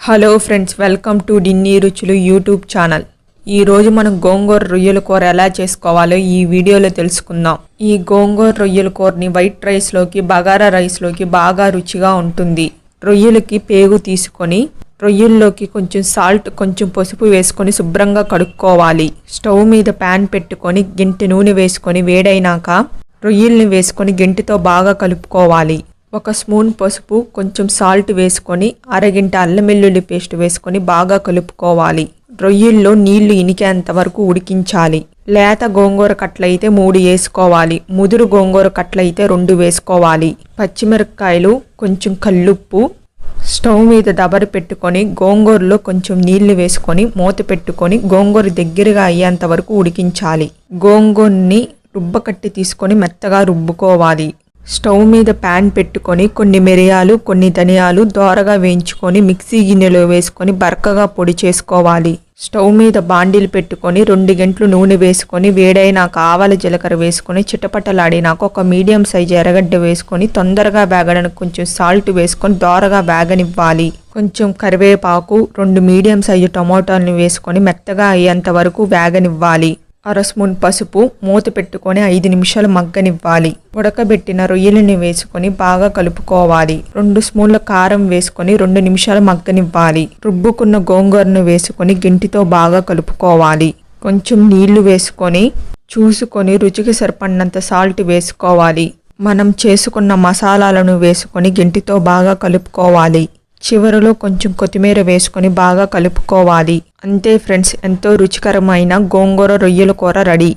Hello friends welcome to డిన్నీ రుచులు YouTube channel ఈరోజు మనం గోంగూర రొయ్యల కూర ఎలా చేసుకోవాలో ఈ వీడియోలో తెలుసుకుందాం. ఈ గోంగూర రొయ్యల కూరని వైట్ రైస్లోకి బగారా రైస్లోకి బాగా రుచిగా ఉంటుంది. రొయ్యలకి పేగు తీసుకొని రొయ్యల్లోకి కొంచెం సాల్ట్ కొంచెం పసుపు వేసుకొని శుభ్రంగా కడుక్కోవాలి. స్టవ్ మీద ప్యాన్ పెట్టుకొని గింటి నూనె వేసుకొని వేడైనాక రొయ్యల్ని వేసుకొని గెంటితో బాగా కలుపుకోవాలి. ఒక స్పూన్ పసుపు కొంచెం సాల్ట్ వేసుకొని అరగింట అల్లం వెల్లుల్లి పేస్ట్ వేసుకొని బాగా కలుపుకోవాలి. రొయ్యల్లో నీళ్ళు ఇనికేంత వరకు ఉడికించాలి. లేత గోంగూర కట్లయితే మూడు వేసుకోవాలి. ముదురు గోంగూర కట్లయితే రెండు వేసుకోవాలి. పచ్చిమిరపకాయలు కొంచెం కల్లుప్పు స్టవ్ మీద దబర పెట్టుకొని గోంగూరలో కొంచెం నీళ్ళు వేసుకొని మూత పెట్టుకొని గోంగూర దగ్గరగా అయ్యేంత వరకు ఉడికించాలి. గోంగూరని రుబ్బకట్టి తీసుకొని మెత్తగా రుబ్బుకోవాలి. స్టవ్ మీద ప్యాన్ పెట్టుకొని కొన్ని మిరియాలు కొన్ని ధనియాలు దోరగా వేయించుకొని మిక్సీ గిన్నెలో వేసుకొని బరకగా పొడి చేసుకోవాలి. స్టవ్ మీద బాండీలు పెట్టుకొని రెండు గంటలు నూనె వేసుకొని వేడైనాక ఆవాల జీలకర్ర వేసుకొని చిటపటలాడినాక ఒక మీడియం సైజు ఎర్రగడ్డ వేసుకొని తొందరగా వేగడానికి కొంచెం సాల్ట్ వేసుకొని దోరగా వేగనివ్వాలి. కొంచెం కరివేపాకు రెండు మీడియం సైజు టమాటాలను వేసుకొని మెత్తగా అయ్యేంత వరకు వేగనివ్వాలి. అర స్పూన్ పసుపు మూత పెట్టుకొని ఐదు నిమిషాలు మగ్గనివ్వాలి. ఉడకబెట్టిన రొయ్యలని వేసుకొని బాగా కలుపుకోవాలి. రెండు స్పూన్ల కారం వేసుకొని రెండు నిమిషాలు మగ్గనివ్వాలి. రుబ్బుకున్న గోంగూరను వేసుకొని గింటితో బాగా కలుపుకోవాలి. కొంచెం నీళ్ళు వేసుకొని చూసుకొని రుచికి సరిపడినంత సాల్ట్ వేసుకోవాలి. మనం చేసుకున్న మసాలాలను వేసుకొని గింటితో బాగా కలుపుకోవాలి. చివరలో కొంచెం కొత్తిమీర వేసుకొని బాగా కలుపుకోవాలి. అంతే ఫ్రెండ్స్ ఎంతో రుచికరమైన గోంగూర రొయ్యల కూర రెడీ.